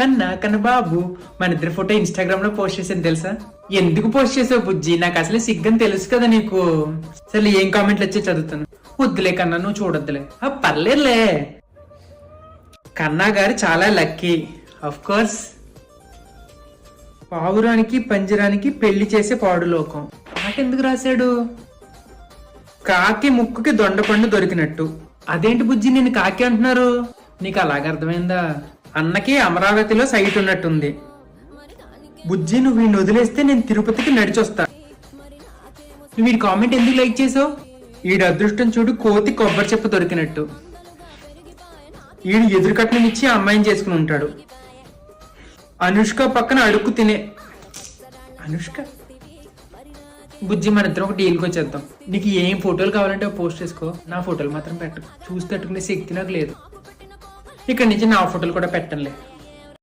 కన్నా కన్న బాబు మన ఇద్దరి ఫోటో ఇన్స్టాగ్రామ్లో పోస్ట్ చేసాను తెలుసా? ఎందుకు పోస్ట్ చేసావు బుజ్జి? నాకు అసలే సిగ్గని తెలుసు కదా నీకు. అసలు ఏం కామెంట్లు వచ్చి చదువుతాను. వద్దులే కన్నా నువ్వు చూడొద్దులే. ఆ, పర్లేదులే. కన్నా గారు చాలా లక్కీ. అఫ్ కోర్స్ పావురానికి పంజరానికి పెళ్ళి చేసే పాడు లోకం. నాకెందుకు రాశాడు? కాకి ముక్కుకి దొండపండు దొరికినట్టు. అదేంటి బుజ్జి నేను కాకి అంటున్నారు? నీకు అలాగ అర్థమైందా? అన్నకి అమరావతిలో సైట్ ఉన్నట్టుంది బుజ్జి నువ్వు వీడిని వదిలేస్తే నేను తిరుపతికి నడిచొస్తా. నువ్వు వీడి కామెంట్ ఎందుకు లైక్ చేసావు? వీడి అదృష్టం చూడు కోతి కొబ్బరి చెప్ప దొరికినట్టు. వీడు ఎదురు ఇచ్చి ఆ అమ్మాయిని చేసుకుని ఉంటాడు. అనుష్క పక్కన అడుక్కు తినే అనుష్క? బుజ్జి మన ఇద్దరం ఒక డీల్కి వచ్చేద్దాం. నీకు ఏం ఫోటోలు కావాలంటే పోస్ట్ చేసుకో. నా ఫోటోలు మాత్రం పెట్టు చూసి తట్టుకునే శక్తి నాకు లేదు. ఇక్కడ నుంచి నా ఫోటోలు కూడా పెట్టండి.